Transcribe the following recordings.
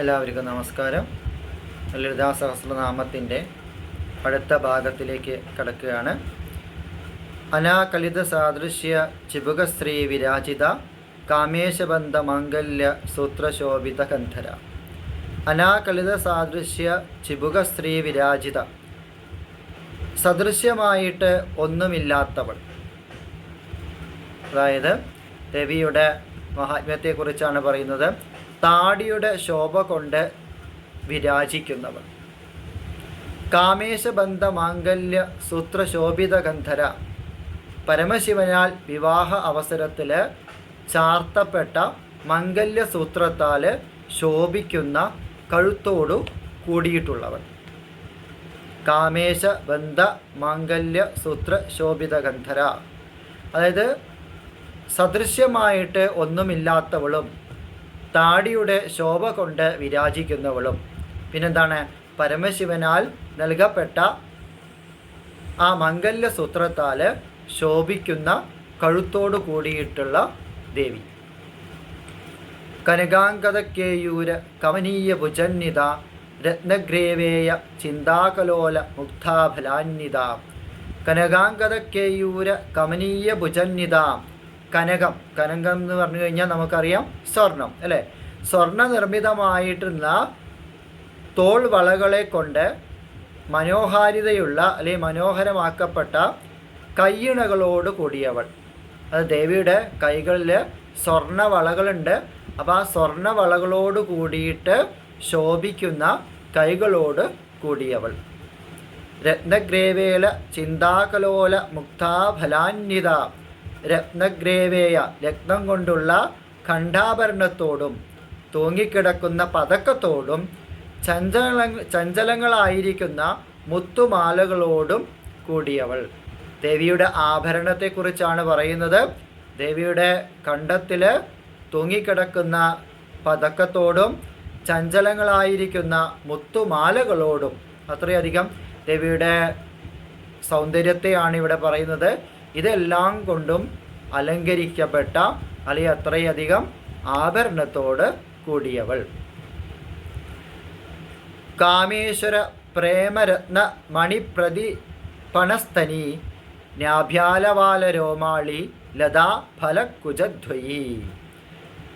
എല്ലാവർക്കും നമസ്കാരം. ലളിതാ സഹസ്രനാമത്തിന്റെ അടുത്ത ഭാഗത്തിലേക്ക് കടക്കുകയാണ്. അനാകലിത സാദൃശ്യ ചിബുക സ്ത്രീ വിരാജിത കാമേശബന്ധ മാംഗല്യ സൂത്രശോഭിത ഗന്ധര. അനാകലിത സാദൃശ്യ ചിബുക സ്ത്രീ വിരാജിത. സദൃശ്യമായിട്ട് ഒന്നുമില്ലാത്തവൾ. അതായത് രവിയുടെ മഹാത്മ്യത്തെക്കുറിച്ചാണ് പറയുന്നത്. താടിയുടെ ശോഭ കൊണ്ട് വിരാജിക്കുന്നവർ. കാമേശബന്ധ മാംഗല്യ സൂത്രശോഭിത ഗന്ധര പരമശിവനാൽ വിവാഹ അവസരത്തിൽ ചാർത്തപ്പെട്ട മംഗല്യ സൂത്രത്താൽ ശോഭിക്കുന്ന കഴുത്തോടു കൂടിയിട്ടുള്ളവർ കാമേശ ബന്ധ മാംഗല്യ സൂത്ര ശോഭിത ഗന്ധര അതായത് സദൃശ്യമായിട്ട് ഒന്നുമില്ലാത്തവളും താടിയുടെ ശോഭ കൊണ്ട് വിരാജിക്കുന്നവളും. പിന്നെന്താണ്? പരമശിവനാൽ നൽകപ്പെട്ട ആ മംഗല്യ സൂത്രത്താൽ ശോഭിക്കുന്ന കഴുത്തോടു കൂടിയിട്ടുള്ള ദേവി. കനകാങ്കതക്കേയൂര കമനീയ ഭുജന്നിത രത്നഗ്രേവേയ ചിന്താകലോല മുഗ്ധാഫലാന്വിത കനകാങ്കതക്കേയൂര കമനീയ ഭുജന്നിത കനകം. കനകം എന്ന് പറഞ്ഞു കഴിഞ്ഞാൽ നമുക്കറിയാം സ്വർണം അല്ലേ? സ്വർണ നിർമ്മിതമായിട്ടുള്ള തോൾ വളകളെ കൊണ്ട് മനോഹാരിതയുള്ള അല്ലെങ്കിൽ മനോഹരമാക്കപ്പെട്ട കയ്യിണകളോട് കൂടിയവൾ. അത് ദേവിയുടെ കൈകളിൽ സ്വർണ വളകളുണ്ട് അപ്പോൾ ആ സ്വർണ വളകളോട് കൂടിയിട്ട് ശോഭിക്കുന്ന കൈകളോട് കൂടിയവൾ. രത്നഗ്രേവേല ചിന്താകലോല മുക്താഫലാന്വിത രത്നഗ്രേവേയ രത്നം കൊണ്ടുള്ള ഖണ്ഡാഭരണത്തോടും തൂങ്ങിക്കിടക്കുന്ന പതക്കത്തോടും ചഞ്ചല ചഞ്ചലങ്ങളായിരിക്കുന്ന മുത്തുമാലകളോടും കൂടിയവൾ. ദേവിയുടെ ആഭരണത്തെക്കുറിച്ചാണ് പറയുന്നത്. ദേവിയുടെ കണ്ടത്തിൽ തൂങ്ങിക്കിടക്കുന്ന പതക്കത്തോടും ചഞ്ചലങ്ങളായിരിക്കുന്ന മുത്തുമാലകളോടും അത്രയധികം ദേവിയുടെ സൗന്ദര്യത്തെയാണ് ഇവിടെ പറയുന്നത്. ഇതെല്ലാം കൊണ്ടും അലങ്കരിക്കപ്പെട്ട അല്ലെങ്കിൽ അത്രയധികം ആഭരണത്തോട് കൂടിയവൾ. കാമേശ്വര പ്രേമരത്ന മണിപ്രതി പണസ്തനി നാഭ്യാലവാല രോമാളി ലതാ ഫലക്കുജധ്വയി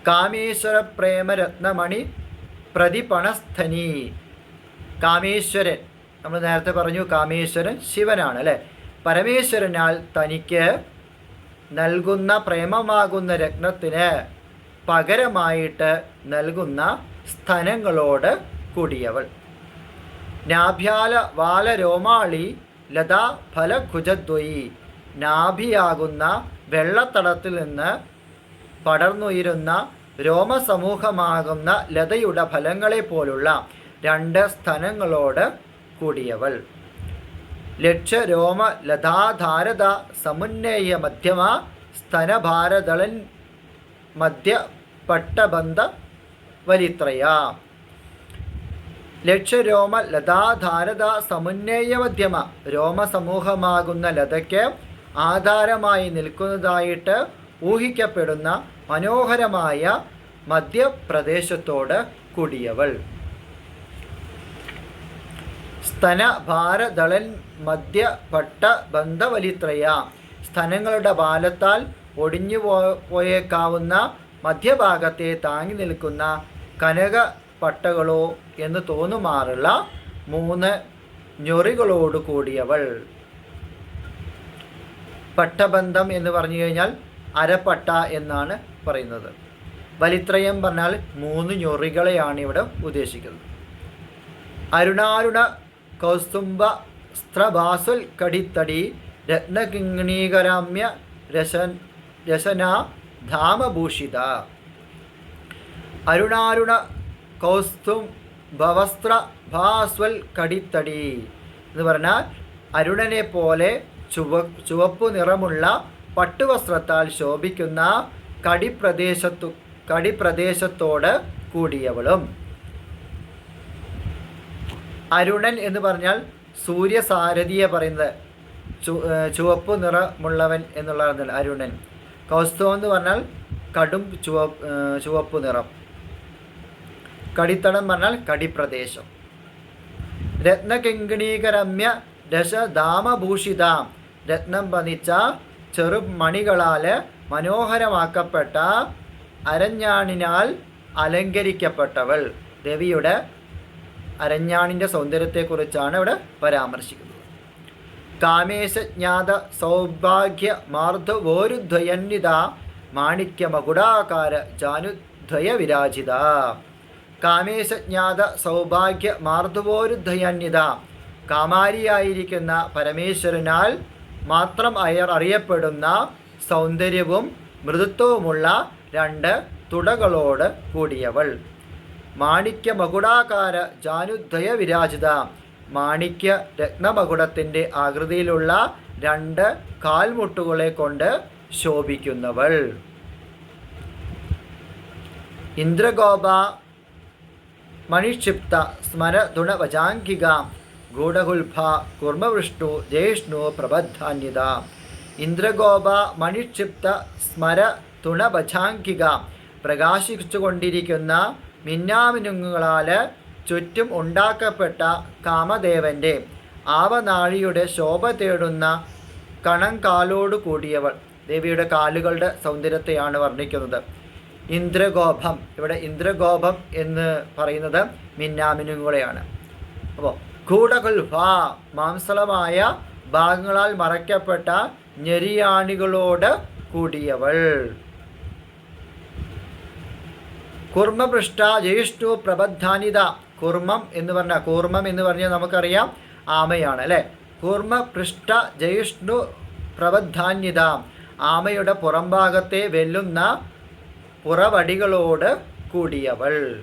കാമേശ്വര പ്രേമരത്നമണി പ്രതിപണസ്ഥനി കാമേശ്വരൻ നമ്മൾ നേരത്തെ പറഞ്ഞു കാമേശ്വരൻ ശിവനാണ് അല്ലേ? പരമേശ്വരനാൽ തനിക്ക് നൽകുന്ന പ്രേമമാകുന്ന രത്നത്തിന് പകരമായിട്ട് നൽകുന്ന സ്ഥനങ്ങളോട് കൂടിയവൾ. നാഭ്യാല വാല രോമാളി ലതാ ഫലഖുജദ്വയി നാഭിയാകുന്ന വെള്ളത്തടത്തിൽ നിന്ന് പടർന്നുയരുന്ന രോമസമൂഹമാകുന്ന ലതയുടെ ഫലങ്ങളെ പോലുള്ള രണ്ട് സ്ഥലങ്ങളോട് കൂടിയവൾ. ലക്ഷ്യരോമ ലതാധാരത സമുന്നയ മധ്യമ സ്തനഭാരതളൻ മധ്യ പട്ടബന്ധ വലിത്രയ. ലക്ഷ്യരോമ ലതാധാരത സമുന്നയ മധ്യമ. രോമസമൂഹമാകുന്ന ലതയ്ക്ക് ആധാരമായി നിൽക്കുന്നതായിട്ട് ഊഹിക്കപ്പെടുന്ന മനോഹരമായ മധ്യപ്രദേശത്തോട് കൂടിയവൾ. സ്തനഭാരദളൻ മധ്യ പട്ട ബന്ധവലിത്രയ സ്തനങ്ങളുടെ ബാലത്താൽ ഒടിഞ്ഞു പോ പോയേക്കാവുന്ന മധ്യഭാഗത്തെ താങ്ങി നിൽക്കുന്ന കനക പട്ടകളോ എന്ന് തോന്നുമാറുള്ള മൂന്ന് ഞൊറികളോട് കൂടിയവൾ. പട്ടബന്ധം എന്ന് പറഞ്ഞു കഴിഞ്ഞാൽ അരപ്പട്ട എന്നാണ് പറയുന്നത്. വലിത്രയം പറഞ്ഞാൽ മൂന്ന് ഞൊറികളെയാണ് ഇവിടെ ഉദ്ദേശിക്കുന്നത്. അരുണാരുണ കൗസ്തുംബ സ്ത്രഭാസുൽ കടിത്തടി രത്നകിങ്ങിണീകരാമ്യ രസൻ രസന ധാമഭൂഷിത. അരുണാരുണ കൗസ്തും ഭവസ്ത്ര ഭാസ്വൽ കടിത്തടി എന്ന് പറഞ്ഞാൽ അരുണനെ പോലെ ചുവ ചുവപ്പു നിറമുള്ള പട്ടുവസ്ത്രത്താൽ ശോഭിക്കുന്ന കടിപ്രദേശത്തു കടിപ്രദേശത്തോട് കൂടിയവളും. അരുണൻ എന്ന് പറഞ്ഞാൽ സൂര്യസാരഥിയെ പറയുന്നത്. ചു ചുവപ്പ് നിറമുള്ളവൻ എന്നുള്ള അരുണൻ. കൗസ്തവം എന്ന് പറഞ്ഞാൽ കടും ചുവ ചുവപ്പ് നിറം. കടിത്തടം പറഞ്ഞാൽ കടിപ്രദേശം. രത്നകിങ്കിണീകരമ്യ ദശധാമഭൂഷിതാം രത്നം പതിച്ച ചെറുമണികളാൽ മനോഹരമാക്കപ്പെട്ട അരഞ്ഞാണിനാൽ അലങ്കരിക്കപ്പെട്ടവൾ. ദേവിയുടെ അരഞ്ഞാണിന്റെ സൗന്ദര്യത്തെക്കുറിച്ചാണ് ഇവിടെ പരാമർശിക്കുന്നത്. കാമേശജ്ഞാത സൗഭാഗ്യ മാർദ്ദവോരുദ്വയന്വിത മാണിക്യമകുടാകാര ജാനുദ്വയ വിരാജിത. കാമേശജ്ഞാത സൗഭാഗ്യ മാർദ്ദവോരുദ്വയന്വിത കാമാരിയായിരിക്കുന്ന പരമേശ്വരനാൽ മാത്രം അയർ അറിയപ്പെടുന്ന സൗന്ദര്യവും മൃദുത്വവുമുള്ള രണ്ട് തുടകളോട് കൂടിയവൾ. മാണിക്യ മകുടാകാര ജാനുദ്വയ വിരാജിത മാണിക്യ രത്നമകുടത്തിന്റെ ആകൃതിയിലുള്ള രണ്ട് കാൽമുട്ടുകളെ കൊണ്ട് ശോഭിക്കുന്നവൾ. ഇന്ദ്രഗോപ മണിക്ഷിപ്ത സ്മരതുണവജാംഗിക ഗൂഢഗുൽഭ കുർമ്മവിഷ്ണു ജയിഷ്ണു പ്രബദ്ധാന്യത. ഇന്ദ്രഗോപ മണിക്ഷിപ്ത സ്മര തുണഭജാംഗിക പ്രകാശിച്ചുകൊണ്ടിരിക്കുന്ന മിന്നാമിനുങ്ങുകളാൽ ചുറ്റും ഉണ്ടാക്കപ്പെട്ട കാമദേവന്റെ ആവനാഴിയുടെ ശോഭ തേടുന്ന കണങ്കാലോടു കൂടിയവൾ. ദേവിയുടെ കാലുകളുടെ സൗന്ദര്യത്തെയാണ് വർണിക്കുന്നത്. ഇന്ദ്രഗോപം ഇവിടെ ഇന്ദ്രഗോപം എന്ന് പറയുന്നത് മിന്നാമിനുങ്ങുകളെയാണ്. അപ്പോൾ ഗൂഢകുൽഭ മാംസളമായ ഭാഗങ്ങളാൽ മറയ്ക്കപ്പെട്ട ഞെരിയാണികളോട് കൂടിയവൾ. കുർമ്മപൃഷ്ട ജ്യേഷ്ഠു പ്രബദ്ധാനിത. കുർമ്മം എന്ന് പറഞ്ഞാൽ കൂർമ്മം എന്ന് പറഞ്ഞാൽ നമുക്കറിയാം ആമയാണ് അല്ലേ? കൂർമ്മപൃഷ്ട ജ്യേഷ്ഠു പ്രബദ്ധാന്യത. ആമയുടെ പുറംഭാഗത്തെ വെല്ലുന്ന പുറവടികളോട് കൂടിയവൾ.